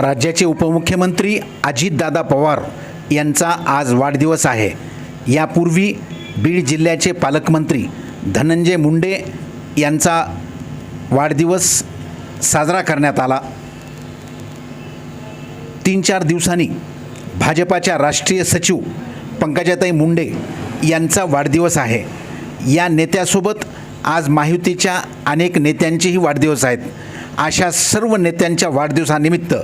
राज्याचे उपमुख्यमंत्री अजितदादा पवार यांचा आज वाढदिवस आहे. यापूर्वी बीड जिल्ह्याचे पालकमंत्री धनंजय मुंडे यांचा वाढदिवस साजरा करण्यात आला. तीन चार दिवसांनी भाजपाच्या राष्ट्रीय सचिव पंकजाताई मुंडे यांचा वाढदिवस आहे. या नेत्यासोबत आज माहितीच्या अनेक नेत्यांचेही वाढदिवस आहेत. अशा सर्व नेत्यांच्या वाढदिवसानिमित्त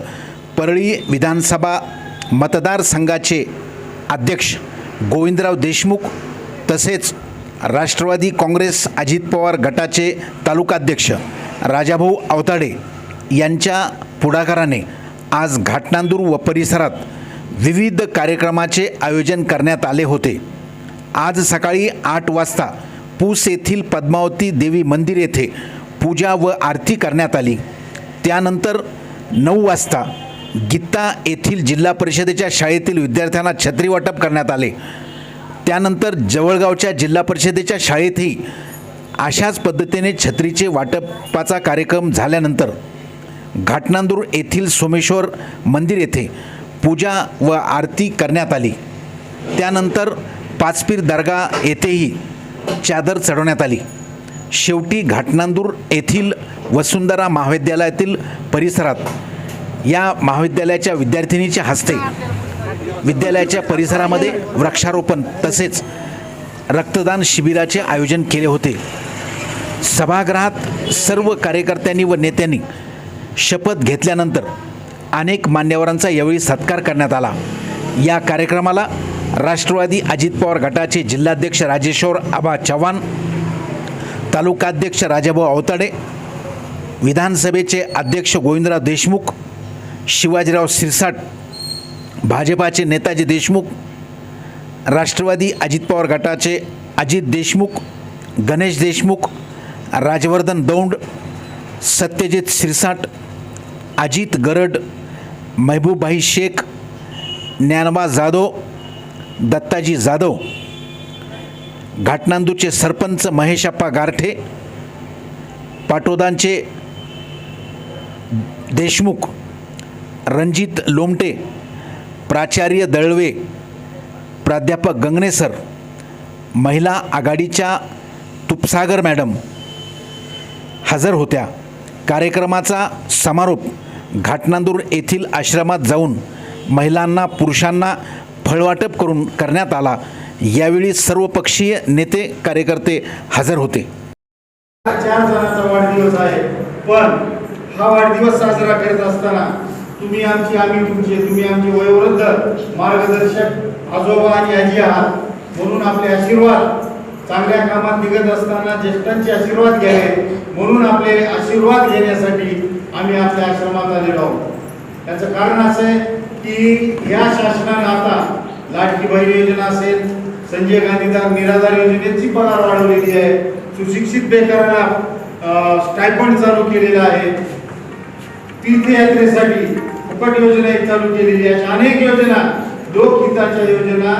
परळी विधानसभा मतदारसंघाचे अध्यक्ष गोविंदराव देशमुख तसेच राष्ट्रवादी काँग्रेस अजित पवार गटाचे तालुकाध्यक्ष राजाभाऊ अवताडे यांच्या पुढाकाराने आज घाटनांदूर व परिसरात विविध कार्यक्रमाचे आयोजन करण्यात आले होते. आज सकाळी आठ वाजता पूस येथील पद्मावती देवी मंदिर येथे पूजा व आरती करण्यात आली. त्यानंतर नऊ वाजता गीता येथील जिल्हा परिषदेच्या शाळेतील विद्यार्थ्यांना छत्री वाटप करण्यात आले. त्यानंतर जवळगावच्या जिल्हा परिषदेच्या शाळेतही अशाच पद्धतीने छत्रीचे वाटपाचा कार्यक्रम झाल्यानंतर घाटनांदूर येथील सोमेश्वर मंदिर येथे पूजा व आरती करण्यात आली. त्यानंतर पाचपीर दर्गा येथेही चादर चढवण्यात आली. शेवटी घाटनांदूर येथील वसुंधरा महाविद्यालयातील परिसरात या महाविद्यालयाच्या विद्यार्थिनीच्या हस्ते विद्यालयाच्या परिसरामध्ये वृक्षारोपण तसेच रक्तदान शिबिराचे आयोजन केले होते. सभागृहात सर्व कार्यकर्त्यांनी व नेत्यांनी शपथ घेतल्यानंतर अनेक मान्यवरांचा यावेळी सत्कार करण्यात आला. या कार्यक्रमाला राष्ट्रवादी अजित पवार गटाचे जिल्हाध्यक्ष राजेश्वर आबा चव्हाण तालुकाध्यक्ष राजाभाऊ अवताडे विधानसभेचे अध्यक्ष गोविंदराव देशमुख शिवाजीराव सिरसाट भाजपाचे नेताजी देशमुख राष्ट्रवादी अजित पवार गटाचे अजित देशमुख गणेश देशमुख राजवर्धन दौंड सत्यजित सिरसाट अजित गरड महबूबभाई शेख ज्ञानबा जाधव दत्ताजी जाधव घाटनांदूरचे सरपंच महेशप्पा गारठे पाटोदांचे देशमुख रणजित लोमटे प्राचार्य दळवे प्राध्यापक गंगणेसर महिला आघाडीच्या तुपसागर मॅडम हजर होत्या. कार्यक्रमाचा समारोप घाटनांदूर येथील आश्रमात जाऊन महिलांना पुरुषांना फळवाटप करून करण्यात आला. यावेळी सर्वपक्षीय नेते कार्यकर्ते हजर होते. चार जणांचा वाढदिवस आहे. पण हा वाढदिवस साजरा करत असताना तुम्ही आमची आम्ही तुमचे तुम्ही आमचे वयोवृद्ध मार्गदर्शक आजोबा आणि आजी आहात. म्हणून आपले आशीर्वाद चांगल्या कामात निघत असताना ज्येष्ठांचे आशीर्वाद घ्यावे. म्हणून आपले आशीर्वाद घेण्यासाठी आम्ही आपल्या आश्रमात आलेलो आहोत. याचं कारण असं आहे की या शासनाने आता लाडकी बहीण योजना असेल संजय गांधीदार निराधार योजनेची पगार वाढवलेली आहे. सुशिक्षित बेकारांना स्टायपंड चालू केलेला आहे. तीर्थयात्रेसाठी फुकट योजना एक चालू केलेली आहे. अनेक योजना लोकहिताच्या योजना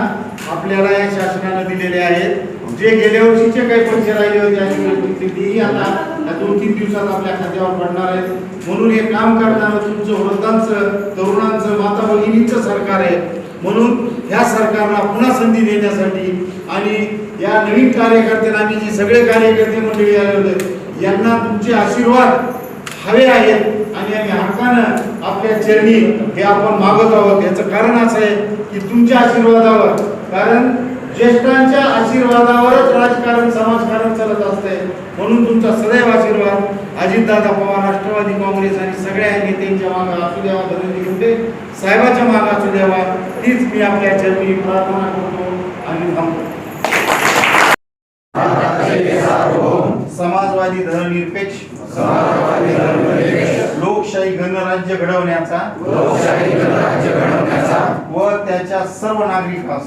आपल्याला या शासनानं दिलेल्या आहेत. जे गेल्या वर्षीचे काही पैसे राहिले होते तेही आता या दोन तीन दिवसात आपल्या खात्यावर पडणार आहेत म्हणून हे काम करताना तुमचं वृद्धांचं तरुणांचं माता भगिनींचं सरकार आहे. म्हणून ह्या सरकारला पुन्हा संधी देण्यासाठी आणि या नवीन कार्यकर्त्यांना आम्ही जे सगळे कार्यकर्ते मंडळी आले होते यांना तुमचे आशीर्वाद हवे आहेत आणि आम्ही हक्कानं आपल्या चरणी हे आपण मागत आहोत. याचं कारण असं आहे की तुमच्या आशीर्वादावर कारण ज्येष्ठांच्या आशीर्वादावरच राजकारण समाजकारण चालत असतंय. म्हणून तुमचा सदैव आशीर्वाद अजितदादा पवार राष्ट्रवादी काँग्रेस आणि सगळ्या नेत्यांच्या मागा असू द्यावा धनंजय मुंडे साहेबाच्या मागा असू द्यावा तीच मी आपल्या चरणी प्रार्थना करतो आणि थांबतो. समाजवादी धर्मनिरपेक्ष लोकशाही गणराज्य घडवण्याचा व त्याच्या सर्व नागरिकास.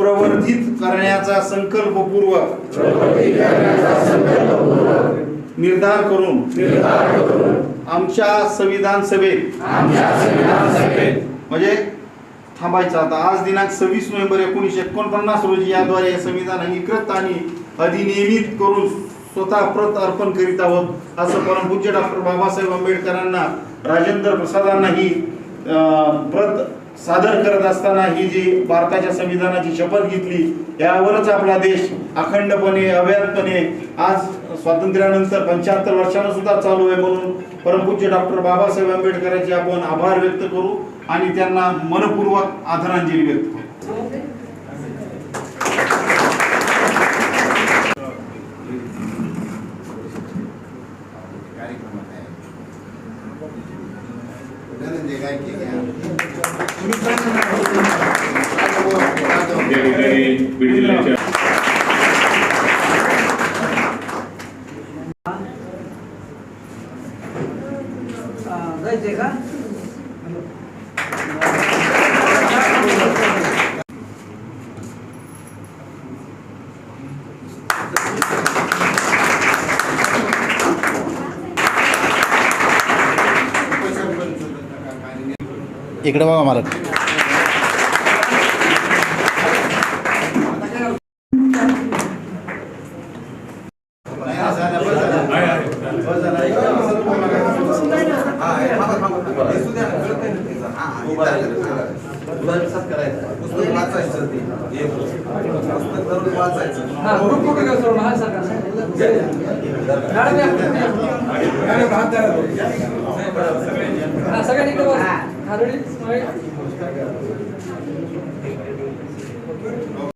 प्रवर्धित करण्याचा संकल्पपूर्वक निर्धार करून आमच्या संविधान सभेत म्हणजे थांबायचं आता. आज दिनांक सव्वीस नोव्हेंबर एकोणीसशे एकोणपन्नास रोजी याद्वारे हे संविधान अंगीकृत आणि अधिनियमित करून स्वतः प्रत अर्पण करीत आहोत. असं परमपूज्य डॉक्टर बाबासाहेब आंबेडकरांना राजेंद्र प्रसादांना ही अं, प्रत सादर करत असताना ही जी भारताच्या संविधानाची शपथ घेतली यावरच आपला देश अखंडपणे अव्याहतपणे आज स्वातंत्र्यानंतर पंच्याहत्तर वर्षानं सुद्धा चालू आहे म्हणून परमपूज्य डॉक्टर बाबासाहेब आंबेडकरांचे आपण आभार व्यक्त करू आणि त्यांना मनपूर्वक आदरांजली व्यक्त करू. या ठिकाणी बीड जिल्ह्याच्या जायचंय का इकडे बघा मला हा ग्रुप फोटो इकडे बघा हा सगळ्यांनी इकडे बस. हा, ready? Smile.